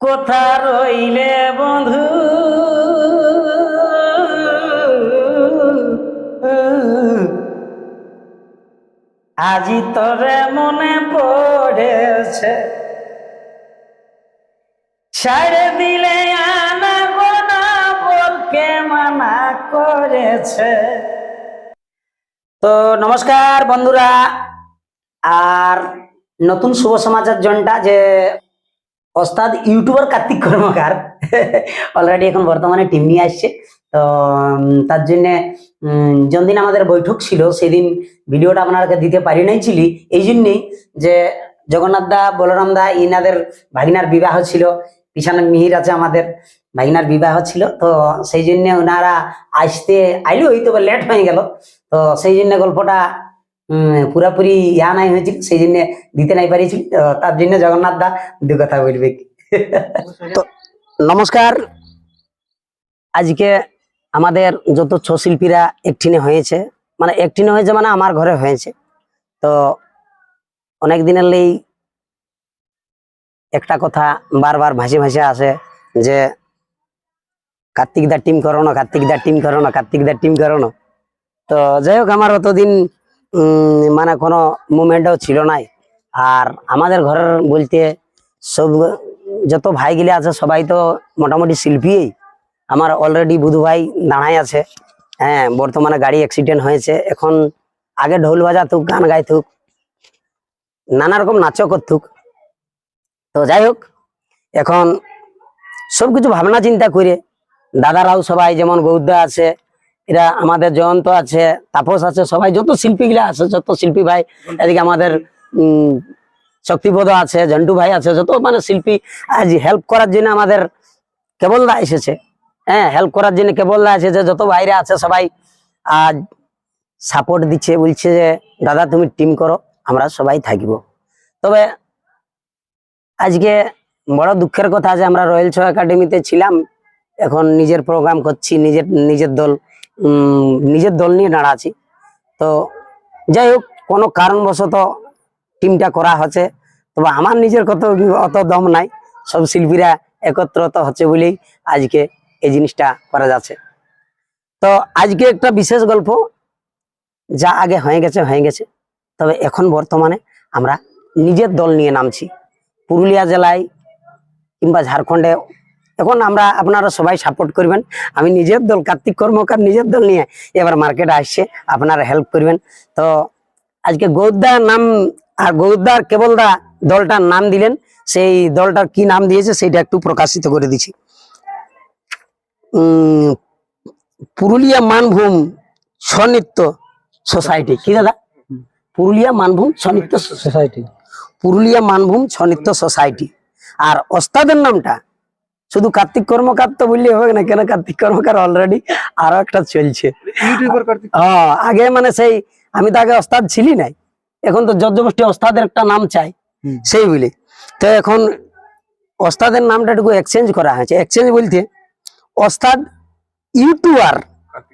কোথা রইলে বন্ধু, আজি তোরে মনে পড়েছে ছাড়ে দিলে আনা গোনা বলকে মানা করেছে। তো নমস্কার বন্ধুরা, আর নতুন শুভ সমাচার জনটা যে ওস্তাদ ইউটিউবার কার্তিক কর্মকার। অলরেডি এখন বর্তমানে টিম নিয়ে আসছে। তো তার জন্য যেদিন আমাদের বৈঠক ছিল, সেদিন ভিডিওটা আপনাকে দিতে পারি নাই ছিলি এই জন্যেই যে, জগন্নাথ দা, বলরাম দা, ইনাদের ভাগিনার বিবাহ ছিল পিছনে মিহির আছে আমাদের ভাগিনার বিবাহ ছিল। তো, সেই জন্যে ওনারা আসতে আইলো হয়তো লেট হয়ে গেল। তো, সেই জন্য গল্পটা পুরাপুরি ইয়া নাই হয়েছিল, সেই জন্য দিতে নাই পারিছিল তার জন্য জগন্নাথ দা দু কথা বলবে। তো নমস্কার। আজকে আমাদের যত ছ শিল্পীরা একটিনে হয়েছে মানে একটিনে হয়েছে মানে আমার ঘরে হয়েছে, তো অনেক দিনের লেই একটা কথা বারবার ভাসে ভাসে আসে যে, কার্তিক দা টিম করো না, কার্তিক দা টিম করো না, কার্তিক দা টিম করো না। তো যাই হোক, আমার অতদিন মানে কোনো মুভমেন্টও ছিল নাই। আর আমাদের ঘরের বলতে সব যত ভাইগুলি আছে, সবাই তো মোটামুটি শিল্পী আমার অলরেডি বুধু ভাই দাঁড়াই আছে। হ্যাঁ বর্তমানে গাড়ি অ্যাক্সিডেন্ট হয়েছে। এখন আগে ঢোল বাজাতুক, গান গাইতুক, নানা রকম নাচও করতুক। তো যাই হোক, এখন সব কিছু ভাবনা চিন্তা করে দাদারাও সবাই যেমন গৌদ্দা আছে এরা আমাদের জয়ন্ত আছে, তাপস আছে, সবাই যত শিল্পীগুলা আছে, যত শিল্পী ভাই, এদিকে আমাদের, উম শক্তিবোধ আছে, জন্টু ভাই আছে, যত মানে শিল্পী, আজ হেল্প করার জন্য আমাদের কেবল দা এসেছে। হ্যাঁ হেল্প করার জন্য কেবল দা এসেছে, যত বাইরে আছে সবাই, আজ সাপোর্ট দিচ্ছে, বলছে যে, দাদা, তুমি টিম করো, আমরা সবাই থাকব। তবে আজকে বড় দুঃখের কথা যে আমরা রয়্যাল শো একাডেমিতে ছিলাম, এখন নিজের প্রোগ্রাম করছি, নিজের নিজের দল নিজের দল নিয়ে দাঁড়াচ্ছি তো যাই হোক, কোনো কারণবশত টিমটা করা হচ্ছে। তবে আমার নিজের কত অত দম নাই, সব শিল্পীরা একত্রত হচ্ছে বলেই আজকে এই জিনিসটা করা যাচ্ছে। তো আজকে একটা বিশেষ গল্প, যা আগে হয়ে গেছে হয়ে গেছে। তবে এখন বর্তমানে আমরা নিজের দল নিয়ে নামছি। পুরুলিয়া জেলায় কিংবা ঝাড়খণ্ডে এখন আমরা আপনারা সবাই সাপোর্ট করবেন। আমি নিজের দল কার্তিক কর্মকার নিজের দল নিয়ে এবার মার্কেটে আসছে আপনারা হেল্প করবেন। তো আজকে গৌদ্দার নাম আর গৌদ্দার কেবলদা দলটার নাম দিলেন সেই দলটার কি নাম দিয়েছে সেইটা একটু প্রকাশিত করে দিচ্ছি। উম, পুরুলিয়া মানভূম স্বনিত্য সোসাইটি কি দাদা? পুরুলিয়া মানভূম স্বনিত্য সোসাইটি পুরুলিয়া মানভূম স্বনিত্য সোসাইটি আর ওস্তাদের নামটা শুধু কার্তিক কর্মকার তো বললে হবে না কেন কার্তিক কর্মকার অলরেডি আরও একটা চলছে। হ্যাঁ আগে মানে সেই আমি তো আগে ওস্তাদ ছিলি নাই এখন তো যজ্ঞবষ্টি ওস্তাদের একটা নাম চাই সেই বলে। তো এখন ওস্তাদের নামটা একটু এক্সচেঞ্জ করা হয়েছে। এক্সচেঞ্জ বলতে ওস্তাদ ইউটিউবার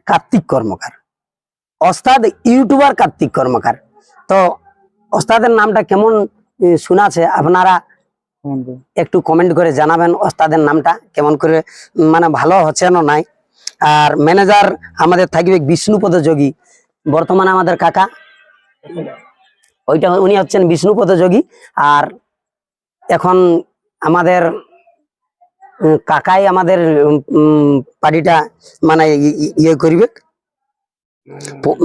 কার্তিক কর্মকার। ওস্তাদ ইউটিউবার কার্তিক কর্মকার। তো ওস্তাদের নামটা কেমন শোনাছে আপনারা একটু কমেন্ট করে জানাবেন ওস্তাদের নামটা, কেমন করে মানে ভালো হচ্ছে না নাই। আর ম্যানেজার আমাদের থাকবে বিষ্ণুপদ যোগী, বর্তমানে আমাদের কাকা। ওইটা উনি হচ্ছেন বিষ্ণুপদ যোগী। আর এখন আমাদের কাকাই আমাদের পার্টিটা মানে ইয়ে করবে।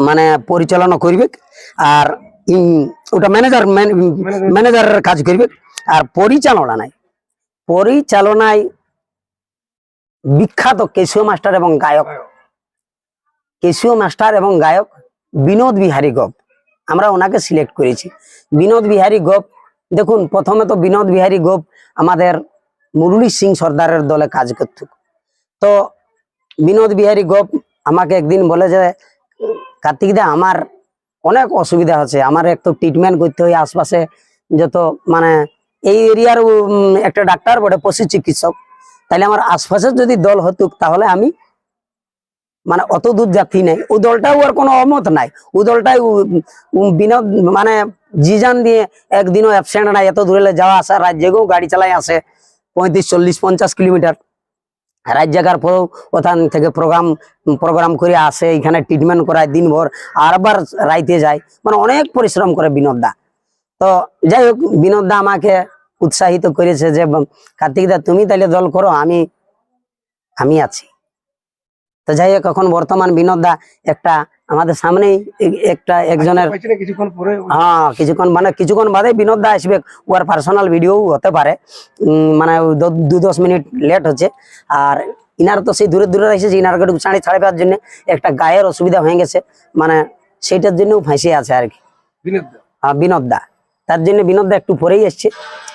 মানে পরিচালনা করবে। আর ওটা ম্যানেজার ম্যানেজারের কাজ করবে। আর পরিচালনা নাই। পরিচালনায় বিখ্যাত কেশিও মাস্টার এবং গায়ক। কেশিও মাস্টার এবং গায়ক বিনোদ বিহারী গপ। আমরা ওনাকে সিলেক্ট করেছি। বিনোদ বিহারী গোপ, দেখুন, প্রথমে তো বিনোদ বিহারী গোপ আমাদের মুরলী সিং সর্দারের দলে কাজ করত। তো বিনোদ বিহারী গোপ আমাকে একদিন বলে যে, কার্তিক দা, আমার অনেক অসুবিধা হচ্ছে। আমার এক তো ট্রিটমেন্ট করতে হয় আশপাশে। যত মানে এই এরিয়ার একটা ডাক্তার, বটে, পশু চিকিৎসক। তাহলে আমার আশপাশে যদি দল হতো তাহলে আমি মানে অত দূর যাত্রী নেই। ও দলটাও আর কোনো অমত নাই। ও দলটাই বিনোদ মানে জিজান দিয়ে একদিনও অ্যাবসেন্ট নাই। এত দূরে যাওয়া আসা রাজ্যেও গাড়ি চালাই আসে। পঁয়ত্রিশ, চল্লিশ, পঞ্চাশ কিলোমিটার। রাত জায়গার পরেও ওখান থেকে প্রোগ্রাম প্রোগ্রাম করে আসে, এখানে ট্রিটমেন্ট করায় দিনভর। আর আবার রাইতে যায়। মানে অনেক পরিশ্রম করে বিনোদ দা। তো যাই হোক বিনোদ আমাকে উৎসাহিত করেছে যে কার্তিক দা তুমি তাহলে দল করো আমি আমি আছি। তো যাই হোক এখন বর্তমান বিনোদ একটা আমাদের সামনেই একটা একজনের কিছুক্ষণ হ্যাঁ কিছুক্ষণ মানে কিছুক্ষণ বাদে বিনোদ দা আসবে ওর পার্সোনাল ভিডিও হতে পারে। মানে দু দশ মিনিট লেট হচ্ছে। আর ইনার তো সেই দূরে দূরে এসেছে ইনার একটু চাঁড়ি ছাড়ে পাওয়ার জন্য একটা গায়ের অসুবিধা হয়ে গেছে। মানে সেইটার জন্য ফাঁসিয়ে আছে আর কি। বিনোদ দা। আহ, বিনোদ দা। তার জন্য বিনোদ একটু পরেই এসছে।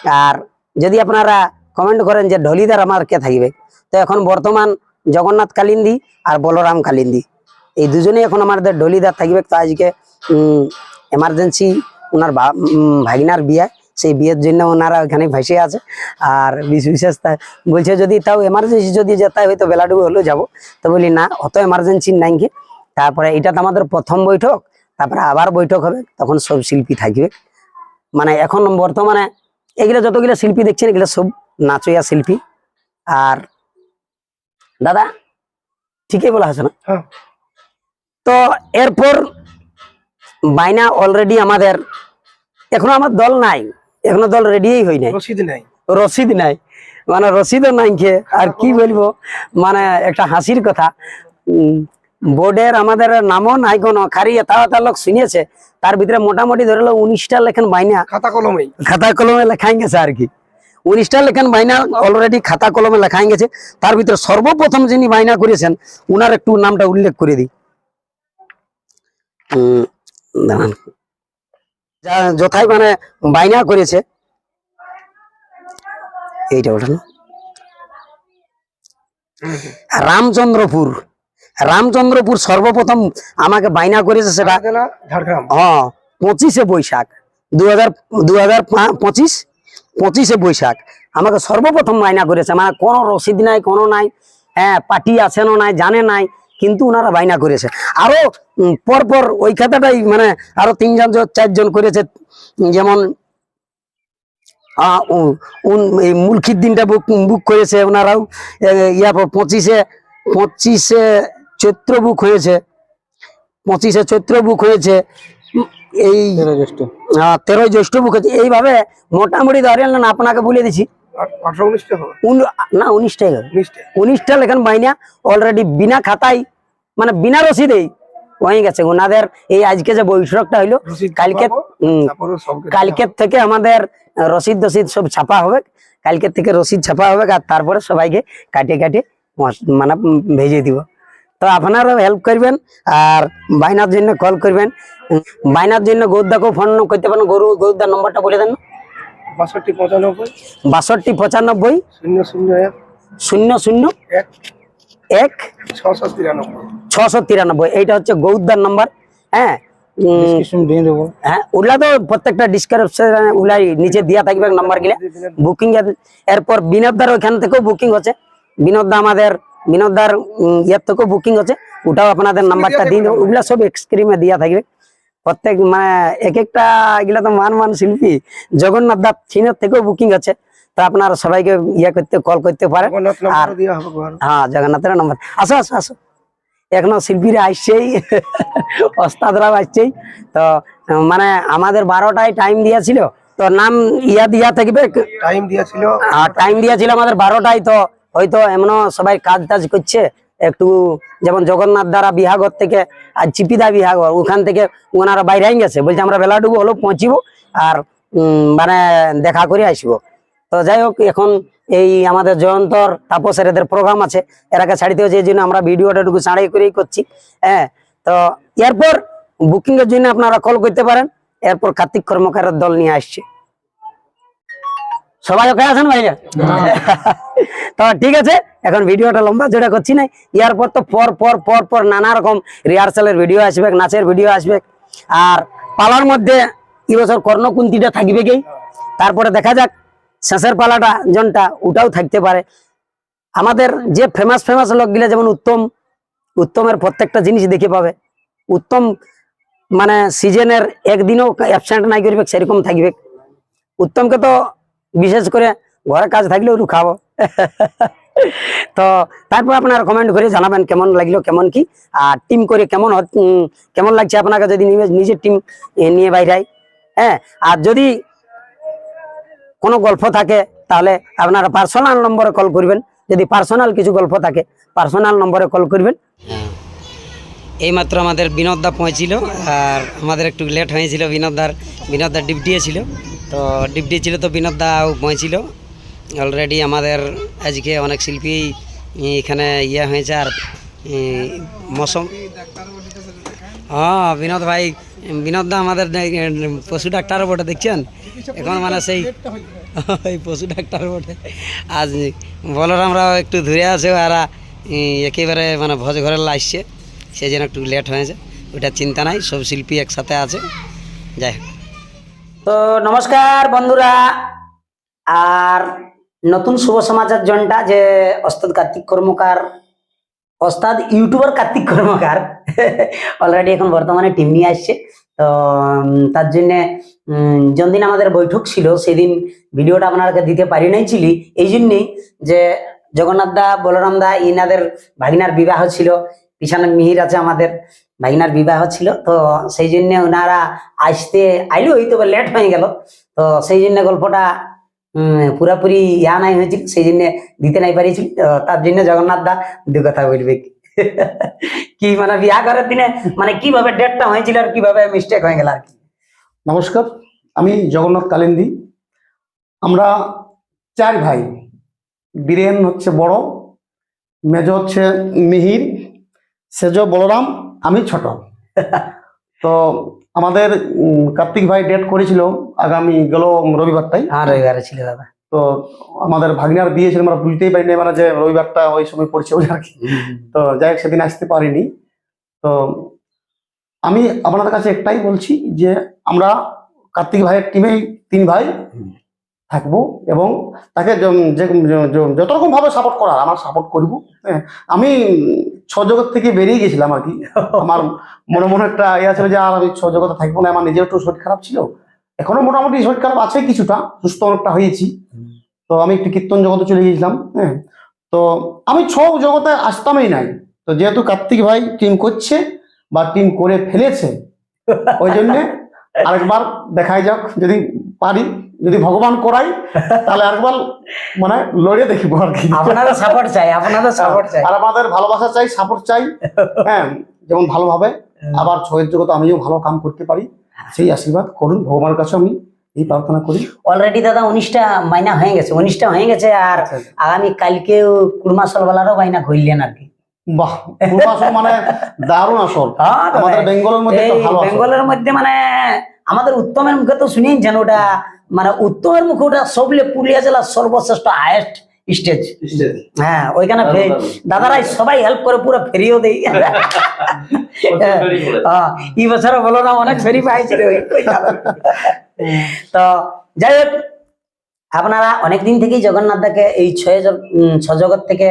আর যদি আপনারা কমেন্ট করেন যে ঢলিদার আমার কে থাকবে? তো এখন বর্তমান জগন্নাথ কালিন্দি আর বলরাম কালিন্দি। এই দুজনেই এখন আমাদের ঢলিদার থাকবে। তো আজকে এমার্জেন্সি ওনার ভাগিনার বিয়ে। সেই বিয়ের জন্য ওনারা ওখানে ভেসে আছে। আর বিশ বিশেষ তা- বলছে যদি তাও এমার্জেন্সি যদি যেতে হয় হয়তো বেলাডুবু হলেও যাব। তো বলি, না, অত এমার্জেন্সি নাই তারপরে এটা তো আমাদের প্রথম বৈঠক। তারপরে আবার বৈঠক হবে। তখন সব শিল্পী থাকবে। মানে এখন বর্তমানে এগুলো যতগুলো শিল্পী দেখছেন এগুলো সব নাচইয়া শিল্পী। আর দাদা ঠিকই বলা হয়েছে না? হ্যাঁ। তো এরপর বাইনা অলরেডি আমাদের এখনও আমার দল নাই এখনও দল রেডিই হই নাই। রসিদ নাই। রসিদ নাই। মানে রসিদও নাই খেয়ে আর কি বলব? মানে একটা হাসির কথা। উম, বোর্ডের আমাদের নামও নাই কোনো এটা এটা লোক শুনিয়েছে। তার ভিতরে মোটামুটি ধরে উনিশটা লেখেন বাইনা। খাতা কলমে খাতা কলমে লেখাই গেছে আর কি। উনিশটা লেখান বাইনা অলরেডি খাতা কলমে লেখাই গেছে। তার ভিতরে সর্বপ্রথম যিনি বাইনা করেছেন উনার একটু নামটা উল্লেখ করে দিই। যা- যথাই মানে বাইনা করেছে। এইটা ওটা না? রামচন্দ্রপুর। রামচন্দ্রপুর সর্বপ্রথম আমাকে বাইনা করেছে সেটা ঝাড়গ্রাম। হ্যাঁ পঁচিশে বৈশাখ দু হাজার দু হাজার পঁচিশ পঁচিশে বৈশাখ। আমাকে সর্বপ্রথম মাইনা করেছে। মানে কোনো রসিদ নাই কোনো নাই হ্যাঁ পার্টি আছেনও নাই জানে নাই কিন্তু ওনারা বাইনা করেছে। আরও উম, পরপর ওই খাতাটাই মানে আরও তিনজন চারজন করেছে। যেমন মুলখির দিনটা বুক বুক করেছে ওনারাও। ইয়া পর পঁচিশে পঁচিশে চৈত্র বুক হয়েছে। পঁচিশে চৈত্র বুক হয়েছে। এই আহ, তেরোই জ্যৈষ্ঠ বুক হয়েছে। এইভাবে মোটামুটি ধরেন না আপনাকে বলে দিছি। না উনিশটাই উনিশটা লেখান বাইনা অলরেডি বিনা খাতায় মানে বিনা রসিদেই হয়ে গেছে ওনাদের এই আজকে যে বৈঠকটা হইল কালকে কালকের থেকে আমাদের রসিদ রসিদ সব ছাপা হবে। কালকের থেকে রসিদ ছাপা হবে আর তারপরে সবাইকে কাটে কাটে মস- মানে ভেজে দিব। তো আপনারাও হেল্প করবেন আর বাইনার জন্য কল করবেন। বাইনার জন্য গৌদ্দাকেও ফোন করতে পারেন গরু গৌদ্দার নম্বরটা বলে দেন। বাষট্টি পঁচানব্বই। বাষট্টি পঁচানব্বই। শূন্য শূন্য এক। শূন্য শূন্য এক। এক। ছশো তিরানব্বই। ছশো তিরানব্বই। এইটা হচ্ছে গৌদ্দার নাম্বার হ্যাঁ হ্যাঁ ওগুলা তো প্রত্যেকটা ডিসক্রিপশনে ওগুলাই নিচে দেওয়া থাকবে নাম্বারগুলা। বুকিং এরপর বিনোদদার ওইখান থেকেও বুকিং হচ্ছে। বিনোদদা আমাদের বিনোদদার উম, ইয়ের থেকেও বুকিং হচ্ছে ওটাও আপনাদের নাম্বারটা দিন। ওগুলা সব এক্সক্রিমে দেওয়া থাকবে। প্রত্যেক মানে এক একটা এগুলা তো মান মান শিল্পী। জগন্নাথ দাস চীনের থেকেও বুকিং হচ্ছে তো আপনারা সবাইকে ইয়ে করতে কল করতে পারেন আর- হ্যাঁ জগন্নাথের নম্বর আসো আসো আসো। এখনও শিল্পীরা আসছেই। ওস্তাদরাও আসছেই। তো মানে আমাদের বারোটায় টাইম দিয়েছিল তো নাম ইয়া দিয়া থাকবে। টাইম দিয়েছিল আর টাইম দিয়েছিল আমাদের বারোটায়। তো হয়তো এমনও সবাই কাজ টাজ করছে। একটু যেমন জগন্নাথ দ্বারা বিহাগর থেকে আর চিপিদা বিহাগর ওখান থেকে ওনারা বাইরে গেছে। বলছে আমরা বেলাটুকু হলো পৌঁছিব আর মানে দেখা করে আসব। তো যাই হোক, এখন এই আমাদের জয়ন্তর তাপসের এদের প্রোগ্রাম আছে। এরাকে ছাড়িতে হচ্ছে এই জন্য আমরা ভিডিওটা একটু ছাড়াই করেই করছি। হ্যাঁ তো এরপর বুকিংয়ের জন্য আপনারা কল করতে পারেন। এরপর কার্তিক কর্মকারের দল নিয়ে আসছে। সবাই ওকে আছেন ভাইয়া? তো ঠিক আছে এখন ভিডিওটা লম্বা যেটা করছি না ইয়ার পর তো পর পর পর পর নানা রকম রিহার্সালের ভিডিও আসবে নাচের ভিডিও আসবে। আর পালার মধ্যে এবছর কর্ণকুন্তিটা থাকবে কি? তারপরে দেখা যাক শেষের পালাটা জনটা ওটাও থাকতে পারে। আমাদের যে ফেমাস ফেমাস লোকগুলা যেমন উত্তম উত্তমের প্রত্যেকটা জিনিস দেখে পাবে। উত্তম মানে সিজনের একদিনও অ্যাবসেন্ট নাই করবে সেরকম থাকবে। উত্তমকে তো বিশেষ করে ঘরের কাজ থাকলেও একটু খাব। তো তারপর আপনারা কমেন্ট করে জানাবেন কেমন লাগল, কেমন কি, আর টিম করে কেমন কেমন লাগছে আপনাকে যদি নিজে- নিজের টিম নিয়ে বাইরে হ্যাঁ আর যদি কোনো গল্প থাকে, তাহলে আপনারা পার্সোনাল নম্বরে কল করবেন। যদি পার্সোনাল কিছু গল্প থাকে পার্সোনাল নম্বরে কল করবেন। এইমাত্র আমাদের বিনোদদা পৌঁছিল, আর আমাদের একটু লেট হয়েছিল বিনোদদার বিনোদদার ডিউটি ছিল। তো ডিউটি ছিল তো বিনোদ বিনোদদাও পৌঁছিল অলরেডি আমাদের আজকে অনেক শিল্পী এখানে ইয়ে হয়েছে আর এই, মৌসুম। হ্যাঁ বিনোদ ভাই বিনোদ দা আমাদের পশু ডাক্তারও বটে দেখছেন? এখন মানে সেই ওই পশু ডাক্তার বটে। আজ বলরামরাও একটু ধরে আছে আর একেবারে মানে ভোজ ঘরে আসছে। সেই জন্য একটু লেট হয়েছে ওটা চিন্তা নাই সব শিল্পী একসাথে আছে। যাই হোক। তো নমস্কার বন্ধুরা। আর নতুন শুভ সমাচার জনটা যে অস্তাদ কার্তিক কর্মকার অস্তাদ ইউটিউবার কার্তিক কর্মকার, অলরেডি এখন বর্তমানে টিম নিয়ে আসছে। তো তার জন্য যদিন আমাদের বৈঠক ছিল, সেদিন ভিডিওটা আপনাকে দিতে পারি নাই ছিলি এই জন্যেই যে জগন্নাথ দা, বলরাম দা, ইনাদের ভাগিনার বিবাহ ছিল পিছনে মিহির আছে আমাদের। ভাগিনার বিবাহ ছিল, তো সেই জন্য ওনারা আসতে আইলো হয়তো লেট হয়ে গেল। তো সেই জন্য গল্পটা পুরাপুরি ইয়া নাই হয়েছিল, সেই জন্য দিতে নাই পারিছিল। তার জন্য জগন্নাথ দা দু কথা বলবে কি? মানে বিয়া করার দিনে মানে কীভাবে ডেটটা হয়েছিল আর কীভাবে মিস্টেক হয়ে গেল আর কি? নমস্কার, আমি জগন্নাথ কালিন্দি। আমরা চার ভাই। বীরেন হচ্ছে বড়, মেজ হচ্ছে মিহির, সেজ বলরাম আমি ছোট। তো আমাদের কার্তিক ভাই ডেট করেছিল আগামী গেল রবিবারটাই হ্যাঁ রবিবারে ছিল দাদা। তো আমাদের ভাগিনার বিয়ে ছিল আমরা বুঝতেই পারিনি মানে যে রবিবারটা ওই সময় পড়ছে ওই আর কি। তো যাই হোক সেদিন আসতে পারিনি। তো আমি আপনাদের কাছে একটাই বলছি যে আমরা কার্তিক ভাইয়ের টিমেই তিন ভাই থাকব এবং তাকে যত রকম ভাবে সাপোর্ট করার আমরা সাপোর্ট করব। হ্যাঁ আমি জগৎ থেকে বেরিয়ে গেছিলাম আর কি। আমার মনে মনে একটা ইয়ে ছিল যে, আর আমি জগতে থাকব না। আমার নিজের একটু শরীর খারাপ ছিল। এখনও মোটামুটি শরীর খারাপ আছে কিছুটা, সুস্থ অনেকটা হয়েছি। তো আমি একটু কীর্তন জগতে চলে গিয়েছিলাম হ্যাঁ। তো আমি ছ জগতে আসতামই নাই। তো যেহেতু কার্তিক ভাই টিম করছে বা টিম করে ফেলেছে, ওই জন্যে আরেকবার দেখাই যাক, যদি পারি। যদি ভগবান করাই তাহলে আরেকবার মানে লড়ে দেখিব আর কি। আপনাদের সাপোর্ট চাই আপনাদের সাপোর্ট চাই। আর আমাদের ভালোবাসা চাই সাপোর্ট চাই। হ্যাঁ যেমন ভালোভাবে। আবার ছয়ের জগতে আমিও ভালো কাম করতে পারি। সেই আশীর্বাদ করুন ভগবানের কাছে আমি এই প্রার্থনা করি। অলরেডি দাদা উনিশটা মাইনা হয়ে গেছে উনিশটা হয়ে গেছে আর আগামী কালকেও কুরমা সলবালারও মাইনা ঘুরলেন আর কি। বাহ মানে দারুণ হ্যাঁ আমাদের বেঙ্গলের মধ্যে ভালো বেঙ্গলের মধ্যে মানে আমাদের উত্তমের মুখে তো শুনিয়েছেন ওটা মানে উত্তমের মুখে ওটা সবলে পুরুলিয়া জেলার সর্বশ্রেষ্ঠ হায়েস্ট স্টেজ হ্যাঁ ওইখানে দাদারাই সবাই হেল্প করে পুরো ফেরিও দেই এই বছর বলো না অনেক ফেরি ওই। তো যাই হোক আপনারা অনেকদিন থেকেই জগন্নাথ দাকে এই ছয় জ- উম, ছ জগৎ থেকে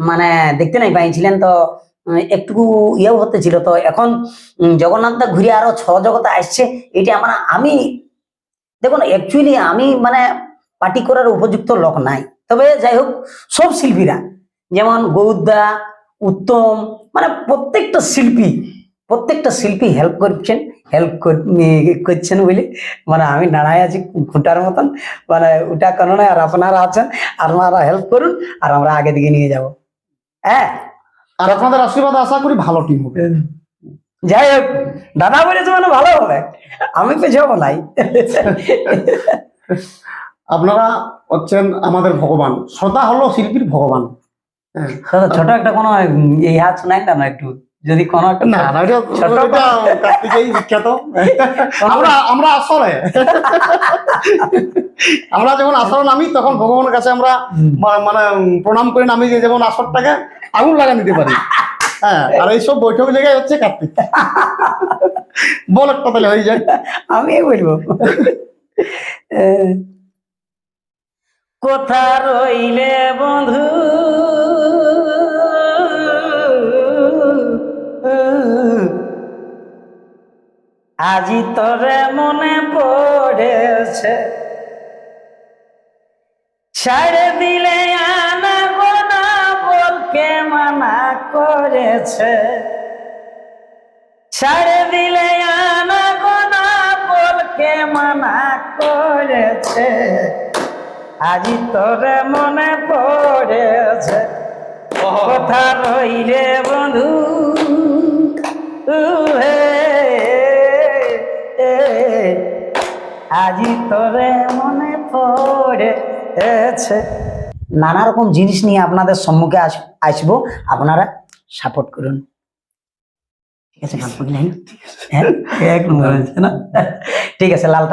মানে দেখতে নাই পাইছিলেন তো একটু ইয়েও হতে ছিল। তো এখন জগন্নাথ দা ঘুরে আরও ছ জগতে আসছে এটা আমরা আমি দেখুন অ্যাকচুয়ালি আমি মানে পার্টি করার উপযুক্ত লোক নাই। তবে যাই হোক সব শিল্পীরা যেমন গৌদা উত্তম মানে প্রত্যেকটা শিল্পী প্রত্যেকটা শিল্পী হেল্প করছেন হেল্প করছেন বলে মানে আমি দাঁড়ায় আছি খুঁটার মতন মানে ওটা কোনো নয় আর আপনারা আছেন আর আপনারা হেল্প করুন আর আমরা আগে দিকে নিয়ে যাব। হ্যাঁ? আর আপনাদের আশীর্বাদ আশা করি ভালো টিম হবে। যাই হোক দাদা বলেছে মানে ভালো হবে। আমি পেছাবো নাই। আপনারা হচ্ছেন আমাদের ভগবান। শ্রদ্ধা হলো শিল্পীর ভগবান। হ্যাঁ। ছোট একটা কোনো এই হাত শোনাই না একটু? যদি কোনো একটা না না ছোট কার্তিকেই বিখ্যাত। আমরা আমরা আসরে আমরা যখন আসরে নামি তখন ভগবানের কাছে আমরা মানে প্রণাম করে নামি যেমন আসরটাকে আগুন লাগা নিতে পারি। হ্যাঁ আর এইসব বৈঠক জায়গায় হচ্ছে তাহলে, হয়ে যায়। আমি বলব। কোথা রইলে বন্ধু আজি তোরে মনে পড়েছে ছাড়ে দিলে করেছে। ছাড়ে দিলে আনা গোনা বলকে মানা করেছে। আজি তোরে মনে পড়েছে, কথা রইলে বন্ধু আজি তোরে মনে পড়েছে। নানা রকম জিনিস নিয়ে আপনাদের সম্মুখে আস- আসব। আপনারা সাপোর্ট করুন। ঠিক আছে গান করলেন হ্যাঁ? না। ঠিক আছে লাল।